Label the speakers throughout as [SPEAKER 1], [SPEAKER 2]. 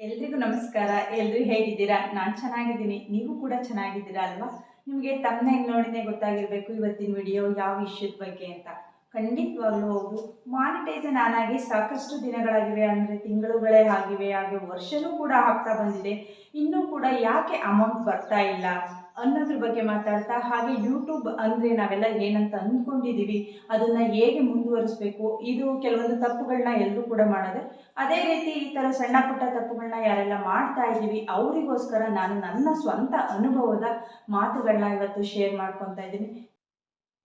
[SPEAKER 1] ಎಲ್ರಿಗೂ ನಮಸ್ಕಾರ. ಎಲ್ಲರೂ ಹೇಗಿದ್ದೀರಾ? ನಾನು ಚೆನ್ನಾಗಿದ್ದೀನಿ. ನೀವು ಕೂಡ ಚೆನ್ನಾಗಿದ್ದೀರಾ ಅಲ್ವಾ? ನಿಮಗೆ ತಮ್ಮನೆ ನೋಡಿನೇ ಗೊತ್ತಾಗಿರಬೇಕು ಇವತ್ತಿನ ವಿಡಿಯೋ ಯಾವ ವಿಷಯದ ಬಗ್ಗೆ ಅಂತ. ಖಂಡಿತವಾಗ್ಲೂ ಹೌದು. ಮಾನಿಟೈಸನ್ ಆನ್ ಆಗಿ ಸಾಕಷ್ಟು ದಿನಗಳಾಗಿವೆ. ಅಂದರೆ ತಿಂಗಳುಗಳೇ ಆಗಿವೆ. ಹಾಗೆ ವರ್ಷನೂ ಕೂಡ ಆಗ್ತಾ ಬಂದಿದೆ. ಇನ್ನೂ ಕೂಡ ಯಾಕೆ ಅಮೌಂಟ್ ಬರ್ತಾ ಇಲ್ಲ? ಅನ್ನೋದ್ರ ಬಗ್ಗೆ ಮಾತಾಡ್ತಾ, ಹಾಗೆ ಯೂಟ್ಯೂಬ್ ಅಂದ್ರೆ ನಾವೆಲ್ಲ ಏನಂತ ಅಂದ್ಕೊಂಡಿದ್ದೀವಿ ಅದನ್ನ ಹೇಗೆ ಮುಂದುವರಿಸಬೇಕು, ಇದು ಕೆಲವೊಂದು ತಪ್ಪುಗಳನ್ನ ಎಲ್ಲರೂ ಕೂಡ ಮಾಡೋದೆ. ಅದೇ ರೀತಿ ಈ ತರ ಸಣ್ಣ ಪುಟ್ಟ ತಪ್ಪುಗಳನ್ನ ಯಾರೆಲ್ಲ ಮಾಡ್ತಾ ಇದ್ದೀವಿ, ಅವರಿಗೋಸ್ಕರ ನಾನು ನನ್ನ ಸ್ವಂತ ಅನುಭವದ ಮಾತುಗಳನ್ನ ಇವತ್ತು ಶೇರ್ ಮಾಡ್ಕೊತಾ ಇದ್ದೀನಿ.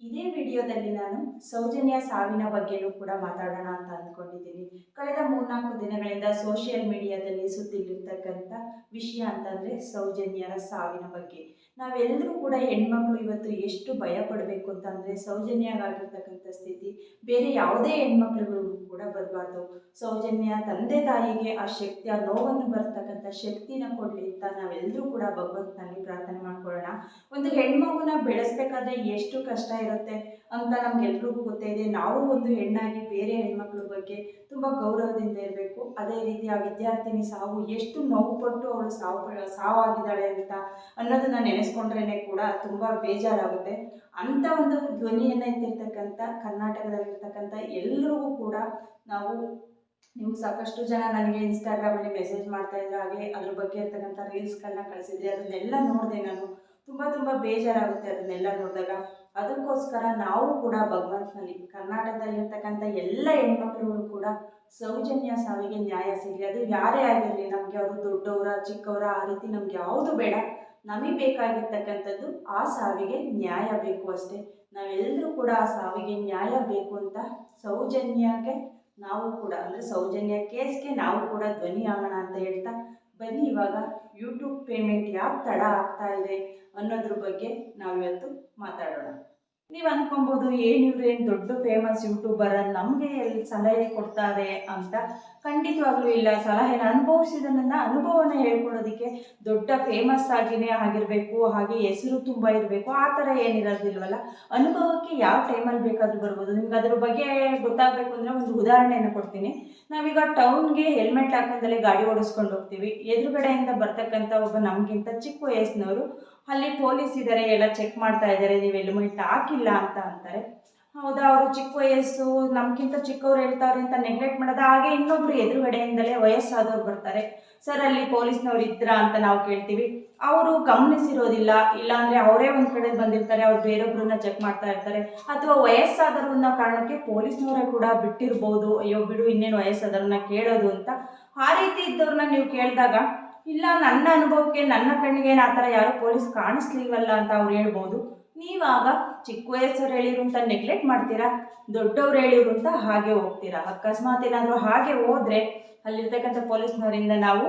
[SPEAKER 1] ಇದೇ ವಿಡಿಯೋದಲ್ಲಿ ನಾನು ಸೌಜನ್ಯ ಸಾವಿನ ಬಗ್ಗೆನೂ ಕೂಡ ಮಾತಾಡೋಣ ಅಂತ ಅಂದ್ಕೊಂಡಿದ್ದೀನಿ. ಕಳೆದ ಮೂರ್ನಾಲ್ಕು ದಿನಗಳಿಂದ ಸೋಷಿಯಲ್ ಮೀಡಿಯಾದಲ್ಲಿ ಸುದ್ದಿಲಿರ್ತಕ್ಕಂಥ ವಿಷಯ ಅಂತಂದರೆ ಸೌಜನ್ಯರ ಸಾವಿನ ಬಗ್ಗೆ. ನಾವೆಲ್ಲರೂ ಕೂಡ ಹೆಣ್ಮಕ್ಳು ಇವತ್ತು ಎಷ್ಟು ಭಯ ಪಡಬೇಕು ಅಂತಂದರೆ ಸೌಜನ್ಯಗಾಗಿರ್ತಕ್ಕಂಥ ಸ್ಥಿತಿ ಬೇರೆ ಯಾವುದೇ ಹೆಣ್ಮಕ್ಳುಗಳಿಗೂ ಕೂಡ ಬರಬಾರ್ದು. ಸೌಜನ್ಯ ತಂದೆ ತಾಯಿಗೆ ಆ ಶಕ್ತಿ, ಆ ನೋವನ್ನು ಬರ್ತಕ್ಕಂಥ ಶಕ್ತಿನ ಕೊಡಲಿ ಅಂತ ನಾವೆಲ್ಲರೂ ಕೂಡ ಭಗವಂತನಲ್ಲಿ ಪ್ರಾರ್ಥನೆ ಮಾಡ್ಕೊಳ್ಳೋಣ. ಒಂದು ಹೆಣ್ಮಗುನ ಬೆಳೆಸ್ಬೇಕಾದ್ರೆ ಎಷ್ಟು ಕಷ್ಟ ಇರುತ್ತೆ ಅಂತ ನಮ್ಗೆಲ್ರಿಗೂ ಗೊತ್ತೇ ಇದೆ ನಾವು ಒಂದು ಹೆಣ್ಣಾಗಿ ಬೇರೆ ಹೆಣ್ಮಕ್ಳ ಬಗ್ಗೆ ತುಂಬ ಗೌರವದಿಂದ ಇರಬೇಕು. ಅದೇ ರೀತಿ ಆ ವಿದ್ಯಾರ್ಥಿನಿ ಸಾವು ಎಷ್ಟು ನೋವು ಪಟ್ಟು ಅವಳು ಸಾವು ಸಾವಾಗಿದ್ದಾಳೆ ಅಂತ ಅನ್ನೋದನ್ನ ನೆನೆಸ್ಕೊಂಡ್ರೇ ಕೂಡ ತುಂಬ ಬೇಜಾರಾಗುತ್ತೆ. ಅಂತ ಒಂದು ಧ್ವನಿಯನ್ನು ಕರ್ನಾಟಕದಲ್ಲಿ ಕರ್ನಾಟಕದಲ್ಲಿರ್ತಕ್ಕಂಥ ಎಲ್ಲರಿಗೂ ಕೂಡ ನಾವು ನೀವು ಸಾಕಷ್ಟು ಜನ ನನಗೆ ಇನ್ಸ್ಟಾಗ್ರಾಮಲ್ಲಿ ಮೆಸೇಜ್ ಮಾಡ್ತಾ ಇದ್ರು. ಹಾಗೆ ಅದ್ರ ಬಗ್ಗೆ ಇರ್ತಕ್ಕಂಥ ರೀಲ್ಸ್ಗಳನ್ನ ಕಳಿಸಿದ್ರಿ ಅದನ್ನೆಲ್ಲ ನೋಡಿದೆ ನಾನು ತುಂಬ ತುಂಬ ಬೇಜಾರಾಗುತ್ತೆ ಅದನ್ನೆಲ್ಲ ನೋಡಿದಾಗ. ಅದಕ್ಕೋಸ್ಕರ ನಾವು ಕೂಡ ಭಗವಂತನಲ್ಲಿ ಕರ್ನಾಟಕದಲ್ಲಿರ್ತಕ್ಕಂಥ ಎಲ್ಲ ಹೆಣ್ಮಕ್ಳುಗಳು ಕೂಡ ಸೌಜನ್ಯ ಸಾವಿಗೆ ನ್ಯಾಯ ಸಿಗಲಿ. ಅದು ಯಾರೇ ಆಗಿರಲಿ, ನಮಗೆ ಅವರು ದೊಡ್ಡವರ, ಚಿಕ್ಕವರ, ಆ ರೀತಿ ನಮ್ಗೆ ಯಾವುದು ಬೇಡ. ನಮಗೆ ಬೇಕಾಗಿರ್ತಕ್ಕಂಥದ್ದು ಆ ಸಾವಿಗೆ ನ್ಯಾಯ ಬೇಕು ಅಷ್ಟೇ. ನಾವೆಲ್ಲರೂ ಕೂಡ ಆ ಸಾವಿಗೆ ನ್ಯಾಯ ಬೇಕು ಅಂತ ಸೌಜನ್ಯಕ್ಕೆ ನಾವು ಕೂಡ, ಅಂದರೆ ಸೌಜನ್ಯ ಕೇಸ್ಗೆ ನಾವು ಕೂಡ ಧ್ವನಿ ಆಗೋಣ ಅಂತ ಹೇಳ್ತಾ ಬನ್ನಿ. ಇವಾಗ ಯೂಟ್ಯೂಬ್ ಪೇಮೆಂಟ್ ಯಾವ ತಡ ಆಗ್ತಾ ಇದೆ? ಅನ್ನೋದ್ರ ಬಗ್ಗೆ ನಾವಿವತ್ತು ಮಾತಾಡೋಣ. ನೀವು ಅನ್ಕೊಬೋದು ಏನು ಇವ್ರು ಏನು ದೊಡ್ಡ ಫೇಮಸ್ ಯೂಟ್ಯೂಬರ್ ನಮಗೆ ಎಲ್ಲಿ ಸಲಹೆ ಕೊಡ್ತಾರೆ ಅಂತ ಖಂಡಿತವಾಗ್ಲೂ ಇಲ್ಲ. ಸಲಹೆನ ಅನುಭವಿಸಿದ ನನ್ನ ಅನುಭವನ ಹೇಳ್ಕೊಡೋದಕ್ಕೆ ದೊಡ್ಡ ಫೇಮಸ್ ಆಗಿನೇ ಆಗಿರಬೇಕು, ಹಾಗೆ ಹೆಸರು ತುಂಬ ಇರಬೇಕು, ಆ ಥರ ಏನಿರೋದಿಲ್ವಲ್ಲ ಅನುಭವಕ್ಕೆ ಯಾವ ಟೈಮಲ್ಲಿ ಬೇಕಾದರೂ ಬರ್ಬೋದು. ನಿಮ್ಗೆ ಅದ್ರ ಬಗ್ಗೆ ಗೊತ್ತಾಗಬೇಕು ಅಂದರೆ ಒಂದು ಉದಾಹರಣೆಯನ್ನು ಕೊಡ್ತೀನಿ. ನಾವೀಗ ಟೌನ್ಗೆ ಹೆಲ್ಮೆಟ್ ಹಾಕೊಂಡಲ್ಲೇ ಗಾಡಿ ಓಡಿಸ್ಕೊಂಡು ಹೋಗ್ತೀವಿ. ಎದುರುಗಡೆಯಿಂದ ಬರ್ತಕ್ಕಂಥ ಒಬ್ಬ ನಮಗಿಂತ ಚಿಕ್ಕ ವಯಸ್ಸಿನವರು ಅಲ್ಲಿ ಪೊಲೀಸ್ ಇದ್ದಾರೆ ಎಲ್ಲ ಚೆಕ್ ಮಾಡ್ತಾ ಇದ್ದಾರೆ ನೀವು ಹೆಲ್ಮೆಟ್ ಹಾಕಿಲ್ಲ ಅಂತ ಅಂತಾರೆ. ಹೌದಾ, ಅವರು ಚಿಕ್ಕ ವಯಸ್ಸು ನಮ್ಗಿಂತ ಚಿಕ್ಕವ್ರು ಹೇಳ್ತಾವ್ರೆ ಅಂತ ನೆಗ್ಲೆಕ್ಟ್ ಮಾಡೋದು. ಹಾಗೆ ಇನ್ನೊಬ್ರು ಎದುರುಗಡೆಯಿಂದಲೇ ವಯಸ್ಸಾದವ್ರು ಬರ್ತಾರೆ. ಸರ್, ಅಲ್ಲಿ ಪೊಲೀಸ್ನವ್ರು ಇದ್ರಾ ಅಂತ ನಾವು ಕೇಳ್ತೀವಿ. ಅವರು ಗಮನಿಸಿರೋದಿಲ್ಲ. ಇಲ್ಲಾಂದ್ರೆ ಅವರೇ ಒಂದ್ ಕಡೆ ಬಂದಿರ್ತಾರೆ, ಅವ್ರು ಬೇರೊಬ್ರನ್ನ ಚೆಕ್ ಮಾಡ್ತಾ ಇರ್ತಾರೆ. ಅಥವಾ ವಯಸ್ಸಾದರು ಅನ್ನೋ ಕಾರಣಕ್ಕೆ ಪೊಲೀಸ್ನವರೇ ಕೂಡ ಬಿಟ್ಟಿರ್ಬೋದು. ಅಯ್ಯೋ ಬಿಡು, ಇನ್ನೇನು ವಯಸ್ಸಾದವ್ರನ್ನ ಕೇಳೋದು ಅಂತ. ಆ ರೀತಿ ಇದ್ದವ್ರನ್ನ ನೀವು ಕೇಳಿದಾಗ ಇಲ್ಲ, ನನ್ನ ಅನುಭವಕ್ಕೆ ನನ್ನ ಕಣ್ಣಿಗೆ ಆ ಥರ ಯಾರು ಪೊಲೀಸ್ ಕಾಣಿಸ್ಲಿಲ್ವಲ್ಲ ಅಂತ ಅವ್ರು ಹೇಳ್ಬೋದು. ನೀವಾಗ ಚಿಕ್ಕ ವಯಸ್ಸವ್ರು ಹೇಳಿರು ಅಂತ ನೆಗ್ಲೆಕ್ಟ್ ಮಾಡ್ತೀರಾ? ದೊಡ್ಡವ್ರು ಹೇಳಿರು ಅಂತ ಹಾಗೆ ಹೋಗ್ತೀರಾ? ಅಕಸ್ಮಾತ್ ಏನಾದರೂ ಹಾಗೆ ಹೋದರೆ ಅಲ್ಲಿರ್ತಕ್ಕಂಥ ಪೊಲೀಸ್ನವರಿಂದ ನಾವು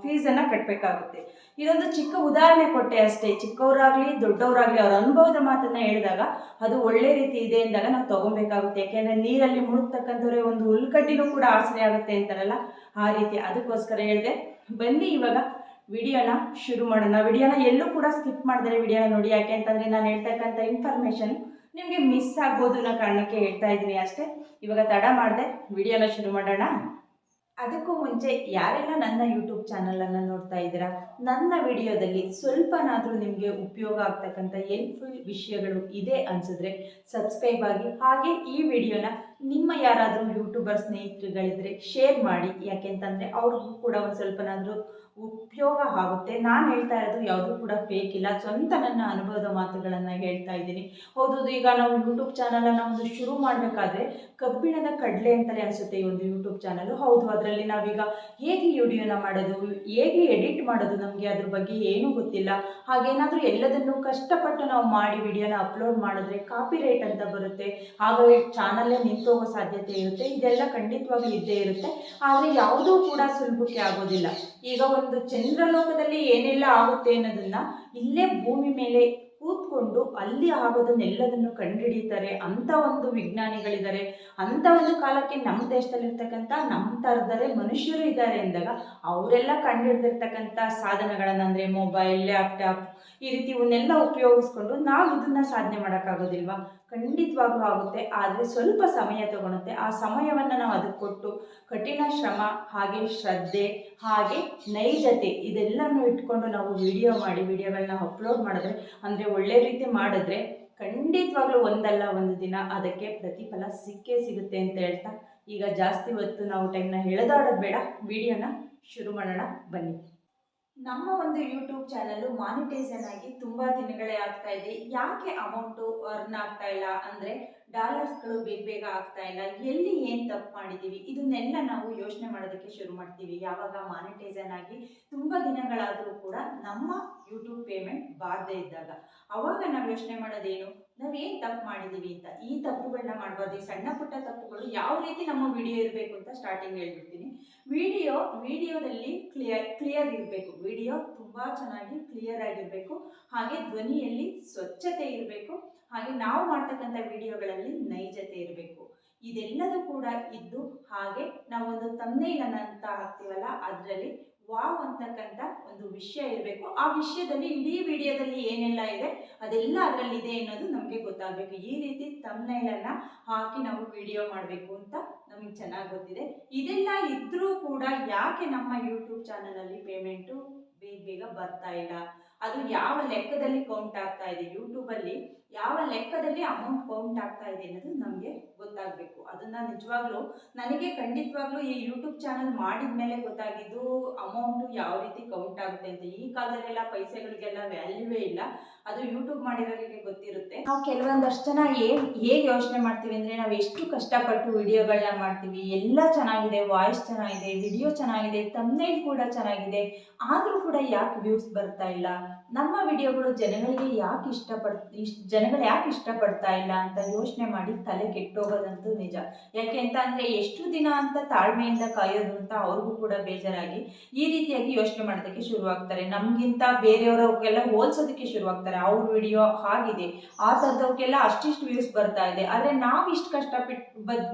[SPEAKER 1] ಫೀಸನ್ನು ಕಟ್ಟಬೇಕಾಗುತ್ತೆ ಇದೊಂದು ಚಿಕ್ಕ ಉದಾಹರಣೆ ಕೊಟ್ಟೆ ಅಷ್ಟೇ. ಚಿಕ್ಕವರಾಗಲಿ, ದೊಡ್ಡವರಾಗಲಿ ಅವ್ರ ಅನುಭವದ ಮಾತನ್ನು ಹೇಳಿದಾಗ ಅದು ಒಳ್ಳೆ ರೀತಿ ಇದೆ ಅಂದಾಗ ನಾವು ತೊಗೊಬೇಕಾಗುತ್ತೆ. ಯಾಕೆಂದರೆ ನೀರಲ್ಲಿ ಮುಳುಗ್ತಕ್ಕಂಥವ್ರೆ ಒಂದು ಹುಲ್ಕಡ್ಡಿನೂ ಕೂಡ ಆಸರೆ ಆಗುತ್ತೆ ಅಂತಾರಲ್ಲ? ಆ ರೀತಿ. ಅದಕ್ಕೋಸ್ಕರ ಹೇಳಿದೆ ಬನ್ನಿ ಇವಾಗ ವಿಡಿಯೋನ ಶುರು ಮಾಡೋಣ. ವಿಡಿಯೋನ ಎಲ್ಲೂ ಕೂಡ ಸ್ಕಿಪ್ ಮಾಡಿದ್ರೆ ವಿಡಿಯೋನ ನೋಡಿ. ಯಾಕೆ ಅಂತಂದರೆ ನಾನು ಹೇಳ್ತಕ್ಕಂಥ ಇನ್ಫಾರ್ಮೇಷನ್ ನಿಮಗೆ ಮಿಸ್ ಆಗ್ಬೋದು ಅನ್ನೋ ಕಾರಣಕ್ಕೆ ಹೇಳ್ತಾ ಇದ್ದೀನಿ ಅಷ್ಟೇ. ಇವಾಗ ತಡ ಮಾಡಿದೆ, ವಿಡಿಯೋನ ಶುರು ಮಾಡೋಣ. ಅದಕ್ಕೂ ಮುಂಚೆ ಯಾರೆಲ್ಲ ನನ್ನ ಯೂಟ್ಯೂಬ್ ಚಾನಲನ್ನು ನೋಡ್ತಾ ಇದ್ದೀರಾ, ನನ್ನ ವಿಡಿಯೋದಲ್ಲಿ ಸ್ವಲ್ಪನಾದರೂ ನಿಮಗೆ ಉಪಯೋಗ ಆಗ್ತಕ್ಕಂಥ ಹೆಲ್ಪ್ಫುಲ್ ವಿಷಯಗಳು ಇದೆ ಅನಿಸಿದ್ರೆ ಸಬ್ಸ್ಕ್ರೈಬ್ ಆಗಿ. ಹಾಗೆ ಈ ವಿಡಿಯೋನ ನಿಮ್ಮ ಯಾರಾದರೂ ಯೂಟ್ಯೂಬರ್ ಸ್ನೇಹಿತರುಗಳಿದ್ರೆ ಶೇರ್ ಮಾಡಿ. ಯಾಕೆಂತಂದರೆ ಅವ್ರಿಗೂ ಕೂಡ ಒಂದು ಸ್ವಲ್ಪನಾದರೂ ಉಪಯೋಗ ಆಗುತ್ತೆ. ನಾನು ಹೇಳ್ತಾ ಇರೋದು ಯಾವುದೂ ಕೂಡ ಫೇಕ್ ಇಲ್ಲ. ಸ್ವಂತ ನನ್ನ ಅನುಭವದ ಮಾತುಗಳನ್ನು ಹೇಳ್ತಾ ಇದ್ದೀನಿ. ಹೌದು ಈಗ ನಾವು ಯೂಟ್ಯೂಬ್ ಚಾನಲನ್ನು ಒಂದು ಶುರು ಮಾಡಬೇಕಾದ್ರೆ ಕಬ್ಬಿಣದ ಕಡಲೆ ಅಂತಲೇ ಅನಿಸುತ್ತೆ ಈ ಒಂದು ಯೂಟ್ಯೂಬ್ ಚಾನಲು ಹೌದು, ಅದರಲ್ಲಿ ನಾವೀಗ ಹೇಗೆ ವಿಡಿಯೋನ ಮಾಡೋದು, ಹೇಗೆ ಎಡಿಟ್ ಮಾಡೋದು ನಮಗೆ ಅದ್ರ ಬಗ್ಗೆ ಏನೂ ಗೊತ್ತಿಲ್ಲ. ಹಾಗೇನಾದರೂ ಎಲ್ಲದನ್ನು ಕಷ್ಟಪಟ್ಟು ನಾವು ಮಾಡಿ ವಿಡಿಯೋನ ಅಪ್ಲೋಡ್ ಮಾಡಿದ್ರೆ ಕಾಪಿ ರೇಟ್ ಅಂತ ಬರುತ್ತೆ. ಹಾಗಾಗಿ ಚಾನಲ್ಲೇ ನಿಂತೋಗೋ ಸಾಧ್ಯತೆ ಇರುತ್ತೆ, ಇದೆಲ್ಲ ಖಂಡಿತವಾಗ್ಲೂ ಇದ್ದೇ ಇರುತ್ತೆ. ಆದರೆ ಯಾವುದೂ ಕೂಡ ಸುಲಭಕ್ಕೆ ಆಗೋದಿಲ್ಲ. ಈಗ ಒಂದು ಚಂದ್ರಲೋಕದಲ್ಲಿ ಏನೆಲ್ಲ ಆಗುತ್ತೆ ಅನ್ನೋದನ್ನ ಇಲ್ಲೇ ಭೂಮಿ ಮೇಲೆ ಕೂತ್ಕೊಂಡು ಅಲ್ಲಿ ಆಗೋದನ್ನೆಲ್ಲದನ್ನು ಕಂಡುಹಿಡಿತಾರೆ. ಅಂತ ಒಂದು ವಿಜ್ಞಾನಿಗಳಿದ್ದಾರೆ. ಅಂತ ಒಂದು ಕಾಲಕ್ಕೆ ನಮ್ಮ ದೇಶದಲ್ಲಿರ್ತಕ್ಕಂಥ ನಮ್ಮ ಥರದಲ್ಲೇ ಮನುಷ್ಯರು ಇದ್ದಾರೆ ಅಂದಾಗ ಅವರೆಲ್ಲ ಕಂಡುಹಿಡಿದಿರ್ತಕ್ಕಂಥ ಸಾಧನಗಳನ್ನು ಅಂದರೆ ಮೊಬೈಲ್ ಲ್ಯಾಪ್ಟಾಪ್ ಈ ರೀತಿ ಇವನ್ನೆಲ್ಲ ಉಪಯೋಗಿಸ್ಕೊಂಡು ನಾವು ಇದನ್ನ ಸಾಧನೆ ಮಾಡೋಕ್ಕಾಗೋದಿಲ್ವಾ? ಖಂಡಿತವಾಗ್ಲೂ ಆಗುತ್ತೆ. ಆದರೆ ಸ್ವಲ್ಪ ಸಮಯ ತಗೊಳುತ್ತೆ. ಆ ಸಮಯವನ್ನು ನಾವು ಅದಕ್ಕೆ ಕೊಟ್ಟು ಕಠಿಣ ಶ್ರಮ, ಹಾಗೆ ಶ್ರದ್ಧೆ, ಹಾಗೆ ನೈಜತೆ ಇದೆಲ್ಲನೂ ಇಟ್ಕೊಂಡು ನಾವು ವಿಡಿಯೋ ಮಾಡಿ ವಿಡಿಯೋಗಳನ್ನ ಅಪ್ಲೋಡ್ ಮಾಡಿದ್ರೆ, ಅಂದರೆ ಒಳ್ಳೆ ರೀತಿ ಮಾಡಿದ್ರೆ ಖಂಡಿತವಾಗ್ಲೂ ಒಂದಲ್ಲ ಒಂದು ದಿನ ಅದಕ್ಕೆ ಪ್ರತಿಫಲ ಸಿಕ್ಕೇ ಸಿಗುತ್ತೆ ಅಂತ ಹೇಳ್ತಾ, ಈಗ ಜಾಸ್ತಿ ಹೊತ್ತು ನಾವು ಟೈಮ್ನ ಎಳೆದಾಡೋದು ಬೇಡ. ವಿಡಿಯೋನ ಶುರು ಮಾಡೋಣ. ಬನ್ನಿ. ನಮ್ಮ ಒಂದು ಯೂಟ್ಯೂಬ್ ಚಾನಲ್ಲು ಮಾನಿಟೈಸನ್ ಆಗಿ ತುಂಬಾ ದಿನಗಳೇ ಆಗ್ತಾ ಇದೆ. ಯಾಕೆ ಅಮೌಂಟು ಅರ್ನ್ ಆಗ್ತಾ ಇಲ್ಲ? ಅಂದರೆ ಡಾಲರ್ಸ್ಗಳು ಬೇಗ ಬೇಗ ಆಗ್ತಾ ಇಲ್ಲ. ಎಲ್ಲಿ ಏನು ತಪ್ಪು ಮಾಡಿದ್ದೀವಿ? ಇದನ್ನೆಲ್ಲ ನಾವು ಯೋಚನೆ ಮಾಡೋದಕ್ಕೆ ಶುರು ಮಾಡ್ತೀವಿ. ಯಾವಾಗ ಮಾನಿಟೈಸನ್ ಆಗಿ ತುಂಬ ದಿನಗಳಾದರೂ ಕೂಡ ನಮ್ಮ ಯೂಟ್ಯೂಬ್ ಪೇಮೆಂಟ್ ಬಾರದೇ ಇದ್ದಾಗ. ಅವಾಗ ನಾವು ಯೋಚನೆ ಮಾಡೋದೇನು? ನಾವೇನು ತಪ್ಪು ಮಾಡಿದೀವಿ ಅಂತ? ಈ ತಪ್ಪುಗಳನ್ನ ಮಾಡಬಾರ್ದು. ಈ ಸಣ್ಣ ಪುಟ್ಟ ತಪ್ಪುಗಳು ಯಾವ ರೀತಿ ನಮ್ಮ ವಿಡಿಯೋ ಇರಬೇಕು ಅಂತ ಸ್ಟಾರ್ಟಿಂಗ್ ಹೇಳ್ಬಿಡ್ತೀನಿ. ವಿಡಿಯೋ, ವಿಡಿಯೋದಲ್ಲಿ ಕ್ಲಿಯರ್ ಕ್ಲಿಯರ್ ಇರಬೇಕು. ವಿಡಿಯೋ ತುಂಬಾ ಚೆನ್ನಾಗಿ ಕ್ಲಿಯರ್ ಆಗಿರಬೇಕು. ಹಾಗೆ ಧ್ವನಿಯಲ್ಲಿ ಸ್ವಚ್ಛತೆ ಇರಬೇಕು. ಹಾಗೆ ನಾವು ಮಾಡ್ತಕ್ಕಂಥ ವಿಡಿಯೋಗಳಲ್ಲಿ ನೈಜತೆ ಇರಬೇಕು. ಇದೆಲ್ಲದೂ ಕೂಡ ಇದ್ದು ಹಾಗೆ ನಾವೊಂದು ತಮ್ನೇಲನ್ನ ಅಂತ ಹಾಕ್ತೀವಲ್ಲ, ಅದರಲ್ಲಿ ವಾವ್ ಅಂತಕ್ಕಂಥ ಒಂದು ವಿಷಯ ಇರಬೇಕು. ಆ ವಿಷಯದಲ್ಲಿ ಇಡೀ ವಿಡಿಯೋದಲ್ಲಿ ಏನೆಲ್ಲ ಇದೆ, ಅದೆಲ್ಲ ಅದರಲ್ಲಿ ಇದೆ ಅನ್ನೋದು ನಮಗೆ ಗೊತ್ತಾಗಬೇಕು. ಈ ರೀತಿ ತಮ್ನೈಲನ್ನು ಹಾಕಿ ನಾವು ವಿಡಿಯೋ ಮಾಡಬೇಕು ಅಂತ ನಮಗೆ ಚೆನ್ನಾಗಿ ಗೊತ್ತಿದೆ. ಇದೆಲ್ಲ ಇದ್ದರೂ ಕೂಡ ಯಾಕೆ ನಮ್ಮ ಯೂಟ್ಯೂಬ್ ಚಾನಲಲ್ಲಿ ಪೇಮೆಂಟು ಬೇಗ ಬೇಗ ಬರ್ತಾ ಇಲ್ಲ. ಅದು ಯಾವ ಲೆಕ್ಕದಲ್ಲಿ ಕೌಂಟ್ ಆಗ್ತಾ ಇದೆ? ಯೂಟ್ಯೂಬಲ್ಲಿ ಯಾವ ಲೆಕ್ಕದಲ್ಲಿ ಅಮೌಂಟ್ ಕೌಂಟ್ ಆಗ್ತಾ ಇದೆ ಅನ್ನೋದು ನಮಗೆ ಗೊತ್ತಾಗಬೇಕು. ಅದನ್ನ ನಿಜವಾಗ್ಲೂ ನನಗೆ ಖಂಡಿತವಾಗ್ಲೂ ಈ ಯೂಟ್ಯೂಬ್ ಚಾನಲ್ ಮಾಡಿದ ಮೇಲೆ ಗೊತ್ತಾಗಿದ್ದು ಅಮೌಂಟು ಯಾವ ರೀತಿ ಕೌಂಟ್ ಆಗುತ್ತೆ ಅಂತ. ಈ ಕಾಲದಲ್ಲೆಲ್ಲ ಪೈಸೆಗಳಿಗೆಲ್ಲ ವ್ಯಾಲ್ಯೂವೇ ಇಲ್ಲ. ಅದು ಯೂಟ್ಯೂಬ್ ಮಾಡಿರೋರಿಗೆ ಗೊತ್ತಿರುತ್ತೆ. ನಾವು ಕೆಲವೊಂದಷ್ಟು ಜನ ಏನ್ ಹೇಗೆ ಯೋಚನೆ ಮಾಡ್ತೀವಿ ಅಂದ್ರೆ ನಾವು ಎಷ್ಟು ಕಷ್ಟಪಟ್ಟು ವಿಡಿಯೋಗಳನ್ನ ಮಾಡ್ತೀವಿ, ಎಲ್ಲ ಚೆನ್ನಾಗಿದೆ, ವಾಯ್ಸ್ ಚೆನ್ನಾಗಿದೆ, ವಿಡಿಯೋ ಚೆನ್ನಾಗಿದೆ ತಮ್ಮನೇಲ್ ಕೂಡ ಚೆನ್ನಾಗಿದೆ, ಆದರೂ ಕೂಡ ಯಾಕೆ ವ್ಯೂಸ್ ಬರ್ತಾ ಇಲ್ಲ? ನಮ್ಮ ವಿಡಿಯೋಗಳು ಜನಗಳಿಗೆ ಯಾಕೆ ಇಷ್ಟಪಡ್ ಇಷ್ಟ ಜನಗಳು ಯಾಕೆ ಇಷ್ಟಪಡ್ತಾ ಇಲ್ಲ ಅಂತ ಯೋಚನೆ ಮಾಡಿ ತಲೆ ಕೆಟ್ಟೋಗೋದಂತೂ ನಿಜ. ಯಾಕೆ ಅಂತ ಅಂದರೆ ಎಷ್ಟು ದಿನ ಅಂತ ತಾಳ್ಮೆಯಿಂದ ಕಾಯೋದು ಅಂತ ಅವ್ರಿಗೂ ಕೂಡ ಬೇಜಾರಾಗಿ ಈ ರೀತಿಯಾಗಿ ಯೋಚನೆ ಮಾಡೋದಕ್ಕೆ ಶುರುವಾಗ್ತಾರೆ. ನಮಗಿಂತ ಬೇರೆಯವರವ್ರಿಗೆಲ್ಲ ಹೋಲ್ಸೋದಕ್ಕೆ ಶುರುವಾಗ್ತಾರೆ. ಅವ್ರ ವಿಡಿಯೋ ಹಾಗಿದೆ. ಆ ಥರದವ್ರಿಗೆಲ್ಲ ಅಷ್ಟಿಷ್ಟು ವ್ಯೂಸ್ ಬರ್ತಾ ಇದೆ. ಆದರೆ ನಾವಿಷ್ಟು ಕಷ್ಟಪಟ್ಟು ಬದ್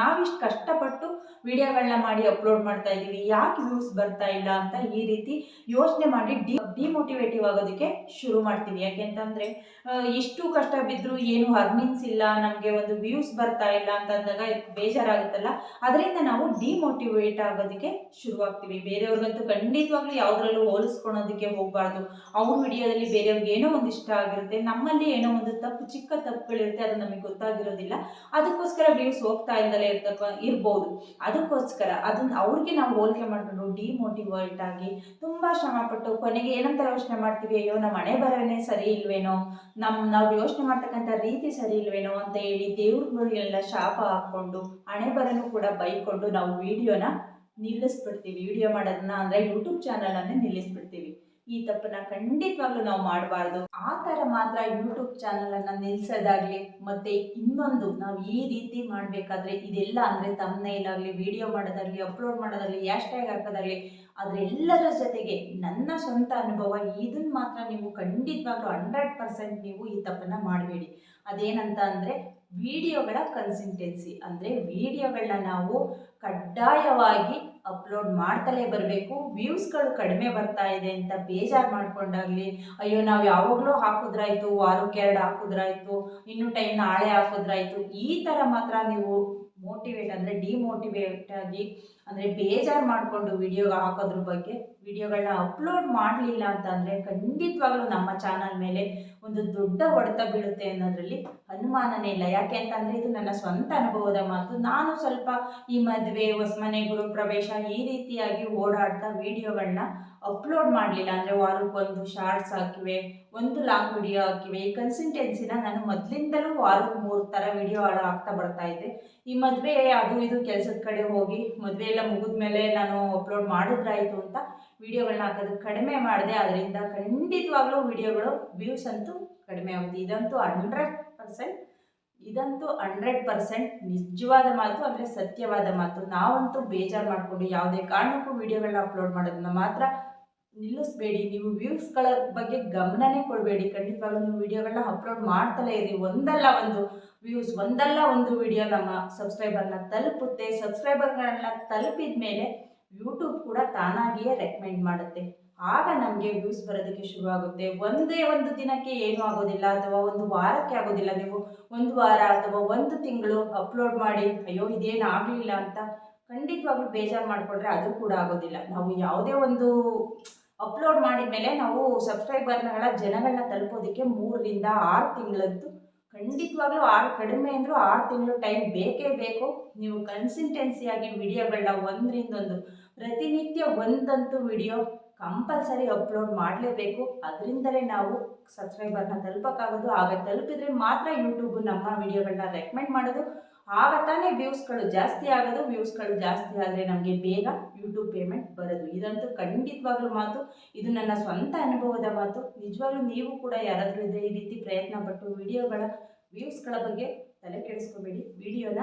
[SPEAKER 1] ನಾವಿಷ್ಟು ಕಷ್ಟಪಟ್ಟು ವಿಡಿಯೋಗಳನ್ನ ಮಾಡಿ ಅಪ್ಲೋಡ್ ಮಾಡ್ತಾ ಇದ್ದೀವಿ ಯಾಕೆ ವ್ಯೂಸ್ ಬರ್ತಾ ಇಲ್ಲ ಅಂತ ಈ ರೀತಿ ಯೋಚನೆ ಮಾಡಿ ಡಿ ಡಿಮೋಟಿವೇಟಿವ್ ಆಗೋದಕ್ಕೆ ಶುರು ಮಾಡ್ತೀವಿ. ಯಾಕೆಂತಂದರೆ ಎಷ್ಟು ಕಷ್ಟ ಬಿದ್ದರೂ ಏನು ಅರ್ನಿಂಗ್ಸ್ ಇಲ್ಲ, ನಮಗೆ ಒಂದು ವ್ಯೂಸ್ ಬರ್ತಾ ಇಲ್ಲ ಅಂತಂದಾಗ ಬೇಜಾರಾಗುತ್ತಲ್ಲ. ಅದರಿಂದ ನಾವು ಡಿಮೋಟಿವೇಟ್ ಆಗೋದಕ್ಕೆ ಶುರುವಾಗ್ತೀವಿ. ಬೇರೆಯವ್ರಿಗಂತೂ ಖಂಡಿತವಾಗ್ಲೂ ಯಾವುದ್ರಲ್ಲೂ ಹೋಲಿಸ್ಕೊಳೋದಕ್ಕೆ ಹೋಗಬಾರ್ದು. ಅವ್ರ ವಿಡಿಯೋದಲ್ಲಿ ಬೇರೆಯವ್ರಿಗೆ ಏನೋ ಒಂದು ಇಷ್ಟ ಆಗಿರುತ್ತೆ, ನಮ್ಮಲ್ಲಿ ಏನೋ ಒಂದು ತಪ್ಪು, ಚಿಕ್ಕ ತಪ್ಪುಗಳಿರುತ್ತೆ, ಅದು ನಮಗೆ ಗೊತ್ತಾಗಿರೋದಿಲ್ಲ. ಅದಕ್ಕೋಸ್ಕರ ವ್ಯೂಸ್ ಹೋಗ್ತಾ ಇಲ್ದಲೇ ಇರ್ತಕ್ಕ ಇರ್ಬೋದು. ಅದಕ್ಕೋಸ್ಕರ ಅದನ್ನ ಅವ್ರಿಗೆ ನಾವು ಹೋಲಿಕೆ ಮಾಡಿಕೊಂಡು ಡಿಮೋಟಿವೇಟ್ ಆಗಿ ತುಂಬ ಶ್ರಮಪಟ್ಟು ಕೊನೆಗೆ ಏನಂತ ಯೋಚನೆ ಮಾಡ್ತೀವಿ? ಅಯ್ಯೋ ನಮ್ಮ ಹಣೆ ಬರವೇ ಸರಿ ಇಲ್ವೇನೋ ನಮ್ಮ ನಾವು ಯೋಚನೆ ಮಾಡ್ತಕ್ಕಂಥ ರೀತಿ ಸರಿ ಇಲ್ವೇನೋ ಅಂತ ಹೇಳಿ ದೇವ್ರುಗಳಿಗೆಲ್ಲ ಶಾಪ ಹಾಕ್ಕೊಂಡು, ಹಣೆ ಬರನು ಕೂಡ ಬೈಕೊಂಡು ನಾವು ವಿಡಿಯೋನ ನಿಲ್ಲಿಸ್ಬಿಡ್ತೀವಿ. ವಿಡಿಯೋ ಮಾಡೋದನ್ನ ಅಂದರೆ ಯೂಟ್ಯೂಬ್ ಚಾನಲನ್ನೇ ನಿಲ್ಲಿಸ್ಬಿಡ್ತೀವಿ. ಈ ತಪ್ಪನ್ನ ಖಂಡಿತವಾಗ್ಲೂ ನಾವು ಮಾಡಬಾರ್ದು. ಆ ತರ ಮಾತ್ರ ಯೂಟ್ಯೂಬ್ ಚಾನಲ್ ಅನ್ನ ನಿಲ್ಸೋದಾಗ್ಲಿ, ಮತ್ತೆ ಇನ್ನೊಂದು ನಾವು ಈ ರೀತಿ ಮಾಡಬೇಕಾದ್ರೆ ಇದೆಲ್ಲ ಅಂದ್ರೆ ಅಂದರೆ ತಮ್ಮನೇಲಾಗಲಿ ವಿಡಿಯೋ ಮಾಡೋದಾಗ್ಲಿ ಅಪ್ಲೋಡ್ ಮಾಡೋದಾಗ್ಲಿ ಮಾಡೋದಾಗಲಿ ಟ್ಯಾಗ್ ಹಾಕೋದಾಗ್ಲಿ ಅದರೆಲ್ಲದರ ಜೊತೆಗೆ ನನ್ನ ಸ್ವಂತ ಅನುಭವ ಇದನ್ನ ಮಾತ್ರ ನೀವು ಖಂಡಿತವಾಗ್ಲೂ ಹಂಡ್ರೆಡ್ ಪರ್ಸೆಂಟ್ ನೀವು ಈ ತಪ್ಪನ್ನ ಮಾಡಬೇಡಿ. ಅದೇನಂತ ಅಂದರೆ ವಿಡಿಯೋಗಳ ಕನ್ಸಿಸ್ಟೆನ್ಸಿ ಅಂದರೆ ವಿಡಿಯೋಗಳನ್ನ ನಾವು ಕಡ್ಡಾಯವಾಗಿ ಅಪ್ಲೋಡ್ ಮಾಡ್ತಲೇ ಬರಬೇಕು. ವ್ಯೂಸ್ಗಳು ಕಡಿಮೆ ಬರ್ತಾ ಇದೆ ಅಂತ ಬೇಜಾರು ಮಾಡ್ಕೊಂಡಾಗಲಿ, ಅಯ್ಯೋ, ನಾವು ಯಾವಾಗಲೂ ಹಾಕಿದ್ರಾಯ್ತು ವಾರಕ್ಕೆ ಎರಡು ಹಾಕಿದ್ರಾಯ್ತು, ಇನ್ನು ಟೈಮ್ ನಾಳೆ ಹಾಕಿದ್ರಾಯ್ತು, ಈ ಥರ ಮಾತ್ರ ನೀವು ಮೋಟಿವೇಟ್ ಅಂದರೆ ಡಿಮೋಟಿವೇಟ್ ಆಗಿ, ಅಂದರೆ ಬೇಜಾರು ಮಾಡಿಕೊಂಡು ವಿಡಿಯೋ ಹಾಕೋದ್ರ ಬಗ್ಗೆ ವಿಡಿಯೋಗಳನ್ನ ಅಪ್ಲೋಡ್ ಮಾಡಲಿಲ್ಲ ಅಂತ ಖಂಡಿತವಾಗ್ಲೂ ನಮ್ಮ ಚಾನಲ್ ಮೇಲೆ ಒಂದು ದೊಡ್ಡ ಹೊಡೆತ ಬೀಳುತ್ತೆ ಅನ್ನೋದ್ರಲ್ಲಿ ಅನುಮಾನನೇ ಇಲ್ಲ. ಯಾಕೆ ಅಂತಂದರೆ ಇದು ನನ್ನ ಸ್ವಂತ ಅನುಭವದ ಮಾತು. ನಾನು ಸ್ವಲ್ಪ ಈ ಮದುವೆ, ಹೊಸಮನೆ ಗುರು ಪ್ರವೇಶ ಈ ರೀತಿಯಾಗಿ ಓಡಾಡ್ತಾ ವಿಡಿಯೋಗಳನ್ನ ಅಪ್ಲೋಡ್ ಮಾಡಲಿಲ್ಲ ಅಂದರೆ ವಾರಕ್ಕೊಂದು ಶಾರ್ಟ್ಸ್ ಹಾಕಿವೆ, ಒಂದು ಲಾಂಗ್ ವಿಡಿಯೋ ಹಾಕಿವೆ. ಈ ಕನ್ಸಿಸ್ಟೆನ್ಸಿನ ನಾನು ಮೊದಲಿಂದಲೂ ವಾರಕ್ಕೆ ಮೂರು ಥರ ವಿಡಿಯೋ ಹಾಕ್ತಾ ಬರ್ತಾ ಇದ್ದೆ ಈ ಮದುವೆ ಅದು ಇದು ಕೆಲಸದ ಕಡೆ ಹೋಗಿ ಮದುವೆ ಎಲ್ಲ ಮುಗಿದ ಮೇಲೆ ನಾನು ಅಪ್ಲೋಡ್ ಮಾಡಿದ್ರಾಯಿತು ಅಂತ ವಿಡಿಯೋಗಳನ್ನ ಹಾಕೋದು ಕಡಿಮೆ ಮಾಡಿದೆ. ಅದರಿಂದ ಖಂಡಿತವಾಗ್ಲೂ ವಿಡಿಯೋಗಳು ವ್ಯೂಸ್ ಅಂತೂ ಕಡಿಮೆ ಆಗುತ್ತೆ. ಇದಂತೂ ಹಂಡ್ರೆಡ್ ಪರ್ಸೆಂಟ್ ಇದಂತೂ ಹಂಡ್ರೆಡ್ ಪರ್ಸೆಂಟ್ ನಿಜವಾದ ಮಾತು ಅಂದರೆ ಸತ್ಯವಾದ ಮಾತು. ನಾವಂತೂ ಬೇಜಾರು ಮಾಡಿಕೊಂಡು ಯಾವುದೇ ಕಾರಣಕ್ಕೂ ವಿಡಿಯೋಗಳನ್ನ ಅಪ್ಲೋಡ್ ಮಾಡೋದನ್ನ ಮಾತ್ರ ನಿಲ್ಲಿಸ್ಬೇಡಿ. ನೀವು ವ್ಯೂಸ್ಗಳ ಬಗ್ಗೆ ಗಮನನೇ ಕೊಡಬೇಡಿ. ಖಂಡಿತವಾಗ್ಲೂ ನೀವು ವಿಡಿಯೋಗಳನ್ನ ಅಪ್ಲೋಡ್ ಮಾಡ್ತಲೇ ಇರಿ. ಒಂದಲ್ಲ ಒಂದು ವ್ಯೂಸ್ ಒಂದಲ್ಲ ಒಂದು ವಿಡಿಯೋ ನಮ್ಮ ಸಬ್ಸ್ಕ್ರೈಬರ್ನ ತಲುಪುತ್ತೆ. ಸಬ್ಸ್ಕ್ರೈಬರ್ಗಳನ್ನ ತಲುಪಿದ ಮೇಲೆ ಯೂಟ್ಯೂಬ್ ಕೂಡ ತಾನಾಗಿಯೇ ರೆಕಮೆಂಡ್ ಮಾಡುತ್ತೆ. ಆಗ ನಮಗೆ ವ್ಯೂಸ್ ಬರೋದಕ್ಕೆ ಶುರುವಾಗುತ್ತೆ. ಒಂದೇ ಒಂದು ದಿನಕ್ಕೆ ಏನೂ ಆಗೋದಿಲ್ಲ ಅಥವಾ ಒಂದು ವಾರಕ್ಕೆ ಆಗೋದಿಲ್ಲ. ನೀವು ಒಂದು ವಾರ ಅಥವಾ ಒಂದು ತಿಂಗಳು ಅಪ್ಲೋಡ್ ಮಾಡಿ, ಅಯ್ಯೋ, ಇದೇನು ಆಗಲಿಲ್ಲ ಅಂತ ಖಂಡಿತವಾಗ್ಲೂ ಬೇಜಾರು ಮಾಡಿಕೊಂಡ್ರೆ ಅದು ಕೂಡ ಆಗೋದಿಲ್ಲ. ನಾವು ಯಾವುದೇ ಒಂದು ಅಪ್ಲೋಡ್ ಮಾಡಿದ ಮೇಲೆ ನಾವು ಸಬ್ಸ್ಕ್ರೈಬರ್ಗಳ ಜನಗಳನ್ನ ತಲುಪೋದಕ್ಕೆ ಮೂರರಿಂದ ಆರು ತಿಂಗಳದ್ದು. ಖಂಡಿತವಾಗ್ಲೂ ಆರು, ಕಡಿಮೆ ಅಂದರೂ ಆರು ತಿಂಗಳು ಟೈಮ್ ಬೇಕೇ ಬೇಕು. ನೀವು ಕನ್ಸಿಸ್ಟೆನ್ಸಿಯಾಗಿ ವಿಡಿಯೋಗಳನ್ನ ಒಂದರಿಂದ ಒಂದು, ಪ್ರತಿನಿತ್ಯ ಒಂದಂತೂ ವಿಡಿಯೋ ಕಂಪಲ್ಸರಿ ಅಪ್ಲೋಡ್ ಮಾಡಲೇಬೇಕು. ಅದರಿಂದಲೇ ನಾವು ಸಬ್ಸ್ಕ್ರೈಬರ್ನ ತಲುಪೋಕ್ಕಾಗೋದು. ಆಗ ತಲುಪಿದ್ರೆ ಮಾತ್ರ ಯೂಟ್ಯೂಬ್ ನಮ್ಮ ವಿಡಿಯೋಗಳನ್ನ ರೆಕಮೆಂಡ್ ಮಾಡೋದು. ಆಗ ತಾನೇ ವ್ಯೂಸ್ಗಳು ಜಾಸ್ತಿ ಆಗೋದು ವ್ಯೂಸ್ಗಳು ಜಾಸ್ತಿ ಆದರೆ ನಮಗೆ ಬೇಗ ಯೂಟ್ಯೂಬ್ ಪೇಮೆಂಟ್ ಬರೋದು. ಇದಂತೂ ಖಂಡಿತವಾಗ್ಲೂ ಮಾತು. ಇದು ನನ್ನ ಸ್ವಂತ ಅನುಭವದ ಮಾತು. ನಿಜವಾಗ್ಲೂ ನೀವು ಕೂಡ ಯಾರಾದರೂ ಇದ್ದರೆ ಈ ರೀತಿ ಪ್ರಯತ್ನ ಪಟ್ಟು ವಿಡಿಯೋಗಳ ವ್ಯೂಸ್ಗಳ ಬಗ್ಗೆ ತಲೆ ಕೆಡಿಸ್ಕೋಬೇಡಿ. ವಿಡಿಯೋನ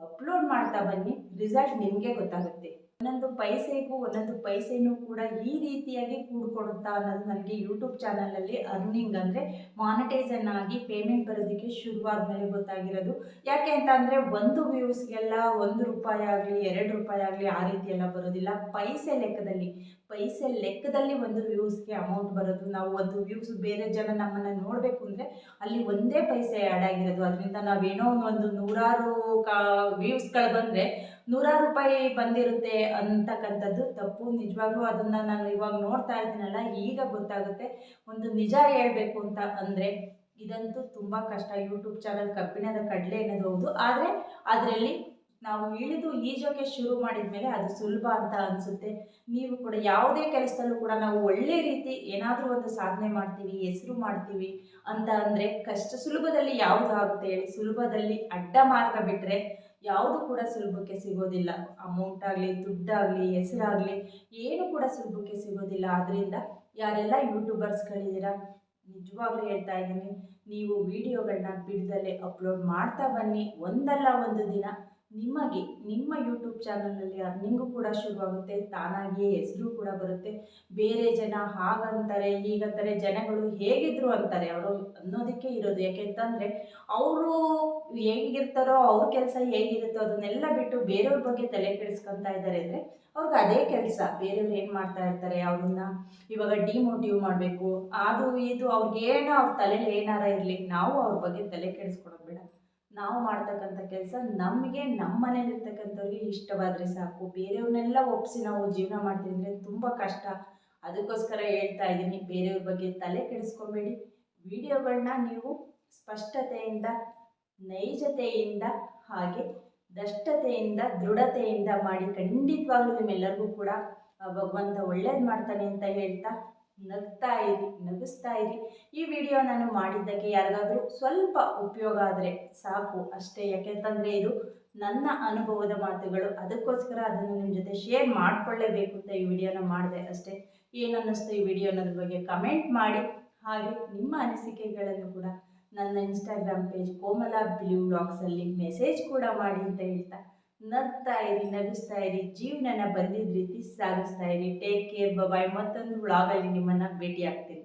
[SPEAKER 1] ಅಪ್ಲೋಡ್ ಮಾಡ್ತಾ ಬನ್ನಿ. ರಿಸಲ್ಟ್ ನಿಮಗೆ ಗೊತ್ತಾಗುತ್ತೆ. ಒಂದೊಂದು ಪೈಸೆಗೂ, ಒಂದೊಂದು ಪೈಸೆನೂ ಕೂಡ ಈ ರೀತಿಯಾಗಿ ಕೂಡ್ಕೊಡುತ್ತಾ ಅನ್ನೋದು ನನಗೆ ಯೂಟ್ಯೂಬ್ ಚಾನಲಲ್ಲಿ ಅರ್ನಿಂಗ್ ಅಂದರೆ ಮಾನಿಟೈಸನ್ ಆಗಿ ಪೇಮೆಂಟ್ ಬರೋದಕ್ಕೆ ಶುರುವಾದ ಮೇಲೆ ಗೊತ್ತಾಗಿರೋದು. ಯಾಕೆ ಅಂತ ಅಂದರೆ ಒಂದು ವ್ಯೂಸ್ಗೆಲ್ಲ ಒಂದು ರೂಪಾಯಿ ಆಗಲಿ, ಎರಡು ರೂಪಾಯಿ ಆಗಲಿ ಆ ರೀತಿ ಎಲ್ಲ ಬರೋದಿಲ್ಲ. ಪೈಸೆ ಲೆಕ್ಕದಲ್ಲಿ ಪೈಸೆ ಲೆಕ್ಕದಲ್ಲಿ ಒಂದು ವ್ಯೂಸ್ಗೆ ಅಮೌಂಟ್ ಬರೋದು. ನಾವು ಒಂದು ವ್ಯೂಸ್ ಬೇರೆ ಜನ ನಮ್ಮನ್ನು ನೋಡಬೇಕು ಅಂದರೆ ಅಲ್ಲಿ ಒಂದೇ ಪೈಸೆ ಆ್ಯಡ್ ಆಗಿರೋದು. ಅದರಿಂದ ನಾವೇನೋ ಒಂದು ನೂರಾರು ಕಾ ವ್ಯೂಸ್ಗಳು ಬಂದರೆ ನೂರಾರು ರೂಪಾಯಿ ಬಂದಿರುತ್ತೆ ಅಂತಕ್ಕಂಥದ್ದು ತಪ್ಪು. ನಿಜವಾಗ್ಲೂ ಅದನ್ನು ನಾನು ಇವಾಗ ನೋಡ್ತಾ ಇದ್ದೀನಲ್ಲ, ಈಗ ಗೊತ್ತಾಗುತ್ತೆ. ಒಂದು ನಿಜ ಹೇಳಬೇಕು ಅಂತ ಅಂದರೆ ಇದಂತೂ ತುಂಬ ಕಷ್ಟ. ಯೂಟ್ಯೂಬ್ ಚಾನಲ್ ಕಬ್ಬಿಣದ ಕಡಲೆ ಅನ್ನೋದು ಹೌದು. ಆದರೆ ಅದರಲ್ಲಿ ನಾವು ಇಳಿದು ಈಜೋಕೆ ಶುರು ಮಾಡಿದ ಮೇಲೆ ಅದು ಸುಲಭ ಅಂತ ಅನಿಸುತ್ತೆ. ನೀವು ಕೂಡ ಯಾವುದೇ ಕೆಲಸದಲ್ಲೂ ಕೂಡ ನಾವು ಒಳ್ಳೆ ರೀತಿ ಏನಾದರೂ ಒಂದು ಸಾಧನೆ ಮಾಡ್ತೀವಿ, ಹೆಸರು ಮಾಡ್ತೀವಿ ಅಂತ ಅಂದರೆ ಕಷ್ಟ ಸುಲಭದಲ್ಲಿ ಯಾವುದು ಆಗುತ್ತೆ ಹೇಳಿ? ಸುಲಭದಲ್ಲಿ ಅಡ್ಡ ಮಾರ್ಗ ಬಿಟ್ಟರೆ ಯಾವುದು ಕೂಡ ಸುಲಭಕ್ಕೆ ಸಿಗೋದಿಲ್ಲ. ಅಮೌಂಟ್ ಆಗಲಿ, ದುಡ್ಡಾಗಲಿ, ಹೆಸರಾಗಲಿ ಏನು ಕೂಡ ಸುಲಭಕ್ಕೆ ಸಿಗೋದಿಲ್ಲ. ಆದ್ದರಿಂದ ಯಾರೆಲ್ಲ ಯೂಟ್ಯೂಬರ್ಸ್ಗಳಿದ್ದೀರಾ, ನಿಜವಾಗ್ಲೂ ಹೇಳ್ತಾ ಇದ್ದೀನಿ, ನೀವು ವಿಡಿಯೋಗಳನ್ನ ಬಿಡದಲ್ಲೇ ಅಪ್ಲೋಡ್ ಮಾಡ್ತಾ ಬನ್ನಿ. ಒಂದಲ್ಲ ಒಂದು ದಿನ ನಿಮಗೆ, ನಿಮ್ಮ ಯೂಟ್ಯೂಬ್ ಚಾನಲಲ್ಲಿ ಅರ್ನಿಂಗು ಕೂಡ ಶುರುವಾಗುತ್ತೆ, ತಾನಾಗಿಯೇ ಹೆಸರು ಕೂಡ ಬರುತ್ತೆ. ಬೇರೆ ಜನ ಹಾಗಂತಾರೆ, ಹೀಗಂತಾರೆ, ಜನಗಳು ಹೇಗಿದ್ರು ಅಂತಾರೆ. ಅವರು ಅನ್ನೋದಕ್ಕೆ ಇರೋದು. ಯಾಕೆಂತಂದರೆ, ಅವರು ಹೇಗಿರ್ತಾರೋ, ಅವ್ರ ಕೆಲಸ ಹೇಗಿರುತ್ತೋ ಅದನ್ನೆಲ್ಲ ಬಿಟ್ಟು ಬೇರೆಯವ್ರ ಬಗ್ಗೆ ತಲೆ ಕೆಡಿಸ್ಕೊತಾ ಇದ್ದಾರೆ ಅಂದರೆ, ಅವ್ರಿಗೆ ಅದೇ ಕೆಲಸ. ಬೇರೆಯವ್ರು ಏನು ಮಾಡ್ತಾ ಇರ್ತಾರೆ, ಅವ್ರನ್ನ ಇವಾಗ ಡಿಮೋಟಿವ್ ಮಾಡಬೇಕು. ಅದು, ಇದು ಅವ್ರಿಗೇನೋ ಅವ್ರ ತಲೆಯಲ್ಲಿ ಏನಾರ ಇರಲಿ ನಾವು ಅವ್ರ ಬಗ್ಗೆ ತಲೆ ಕೆಡಿಸ್ಕೊಡೋದು ನಾವು ಮಾಡ್ತಕ್ಕಂಥ ಕೆಲಸ ನಮಗೆ ನಮ್ಮ ಮನೇಲಿರ್ತಕ್ಕಂಥವ್ರಿಗೆ ಇಷ್ಟವಾದರೆ ಸಾಕು. ಬೇರೆಯವ್ರನ್ನೆಲ್ಲ ಒಪ್ಪಿಸಿ ನಾವು ಜೀವನ ಮಾಡ್ತೀವಿ ಅಂದರೆ ತುಂಬ ಕಷ್ಟ. ಅದಕ್ಕೋಸ್ಕರ ಹೇಳ್ತಾ ಇದ್ದೀನಿ, ಬೇರೆಯವ್ರ ಬಗ್ಗೆ ತಲೆ ಕೆಡಿಸ್ಕೊಬೇಡಿ. ವಿಡಿಯೋಗಳನ್ನ ನೀವು ಸ್ಪಷ್ಟತೆಯಿಂದ, ನೈಜತೆಯಿಂದ ಹಾಗೆ ದಷ್ಟತೆಯಿಂದ, ದೃಢತೆಯಿಂದ ಮಾಡಿ ಖಂಡಿತವಾಗ್ಲೂ ನಿಮ್ಮೆಲ್ಲರಿಗೂ ಕೂಡ ಭಗವಂತ ಒಳ್ಳೇದು ಮಾಡ್ತಾನೆ ಅಂತ ಹೇಳ್ತಾ ನಗ್ತಾ ಇರಿ, ನಗಿಸ್ತಾ ಇರಿ. ಈ ವಿಡಿಯೋ ನಾನು ಮಾಡಿದ್ದಕ್ಕೆ ಯಾರಿಗಾದರೂ ಸ್ವಲ್ಪ ಉಪಯೋಗ ಆದರೆ ಸಾಕು. ಅಷ್ಟೇ. ಯಾಕೆಂತಂದರೆ ಇದು ನನ್ನ ಅನುಭವದ ಮಾತುಗಳು. ಅದಕ್ಕೋಸ್ಕರ ಅದನ್ನು ನಿಮ್ಮ ಜೊತೆ ಶೇರ್ ಮಾಡಿಕೊಳ್ಳೇಬೇಕು ಅಂತ ಈ ವಿಡಿಯೋನ ಮಾಡಿದೆ ಅಷ್ಟೇ. ಏನು ಅನ್ನಿಸ್ತು ಈ ವಿಡಿಯೋ ಅನ್ನೋದ್ರ ಬಗ್ಗೆ ಕಮೆಂಟ್ ಮಾಡಿ. ಹಾಗೆ ನಿಮ್ಮ ಅನಿಸಿಕೆಗಳನ್ನು ಕೂಡ ನನ್ನ ಇನ್ಸ್ಟಾಗ್ರಾಮ್ ಪೇಜ್ ಕೋಮಲಾ ಬ್ಲೂ ಬ್ಲಾಗ್ಸಲ್ಲಿ ಮೆಸೇಜ್ ಕೂಡ ಮಾಡಿ ಅಂತ ಹೇಳ್ತಾ ನಗ್ತಾ ಇರಿ, ನಗಿಸ್ತಾ ಇರಿ, ಜೀವನನ ಬಂದಿದ್ದ ರೀತಿ ಸಾಗಿಸ್ತಾ ಇರಿ. ಟೇಕ್ ಕೇರ್ ಬಾಯ್ ಮತ್ತೊಂದು ವ್ಲಾಗಲ್ಲಿ ನಿಮ್ಮನ್ನ ಭೇಟಿ ಆಗ್ತೀನಿ